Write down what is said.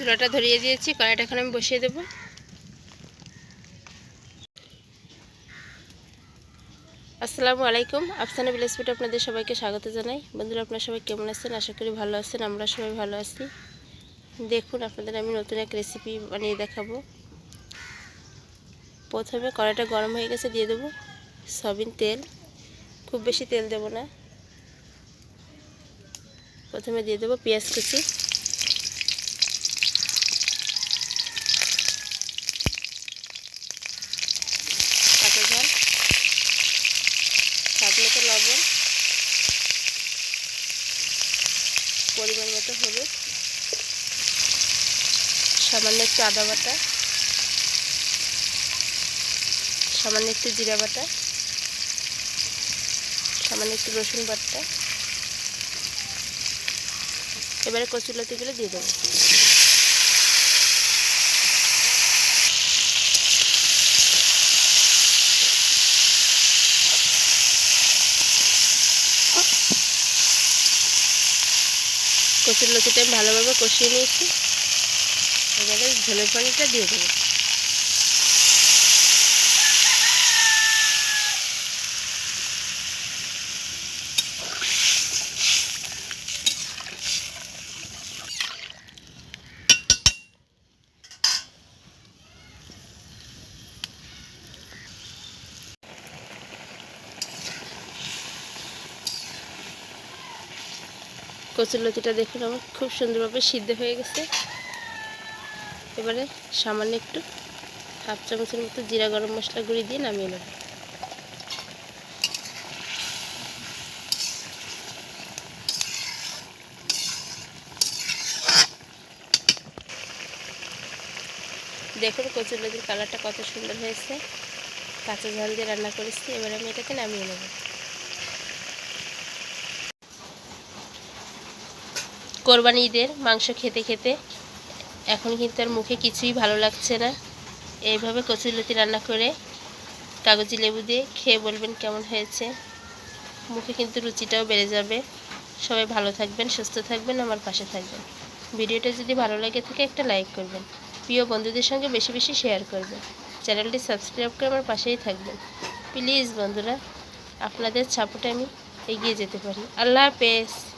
চুলাটা ধরিয়ে দিয়েছি, কড়াইটা এখন আমি বসিয়ে দেবো। আসসালামু আলাইকুম, আফসানা বিলাসপুটে আপনাদের সবাইকে স্বাগত জানাই। বন্ধুরা, আপনারা সবাই কেমন আছেন? আশা করি ভালো আছেন, আমরা সবাই ভালো আছি। দেখুন, আপনাদের আমি নতুন এক রেসিপি বানিয়ে দেখাবো। প্রথমে কড়াইটা গরম হয়ে গেছে, দিয়ে দেবো সয়াবিন তেল। খুব বেশি তেল দেব না। প্রথমে দিয়ে দেবো পেঁয়াজ কাঁচা ঝাল স্বাদ মতো লবণ। পরিমাণ মতো হলুদ। সামান্য একটু আদা বাটা। সামান্য একটু জিরা বাটা। সামান্য একটু রসুন বাটা। এবারে কচুলতিগুলো দিয়ে দেবো। কচুর লতিটা আমি ভালোভাবে কষিয়ে নিয়েছি। এবারে ঝোলের পানিটা দিয়ে দেবো। কচুর লতিটা দেখুন আমার, খুব সুন্দরভাবে সিদ্ধ হয়ে গেছে। এবারে সামান্য একটু হাফ চামচের মতো জিরা গরম মশলা গুঁড়ি দিয়ে নামিয়ে নেব। দেখুন কচুর লতির কালারটা কত সুন্দর হয়েছে। কাঁচা ঝাল দিয়ে রান্না করেছি, এবারে আমি এটাকে নামিয়ে নেব। কোরবানি ঈদের মাংস খেতে খেতে এখন কিন্তু আর মুখে কিছুই ভালো লাগছে না। এইভাবে কচুরলতি রান্না করে কাগজি লেবু দিয়ে খেয়ে বলবেন কেমন হয়েছে। মুখে কিন্তু রুচিটাও বেড়ে যাবে। সবাই ভালো থাকবেন, সুস্থ থাকবেন, আমার পাশে থাকবেন। ভিডিওটা যদি ভালো লাগে থাকে একটা লাইক করবেন, প্রিয় বন্ধুদের সঙ্গে বেশি বেশি শেয়ার করবেন। চ্যানেলটি সাবস্ক্রাইব করে আমার পাশেই থাকবেন। প্লিজ বন্ধুরা, আপনাদের সাপোর্টে আমি এগিয়ে যেতে পারি। আল্লাহ হাফেজ।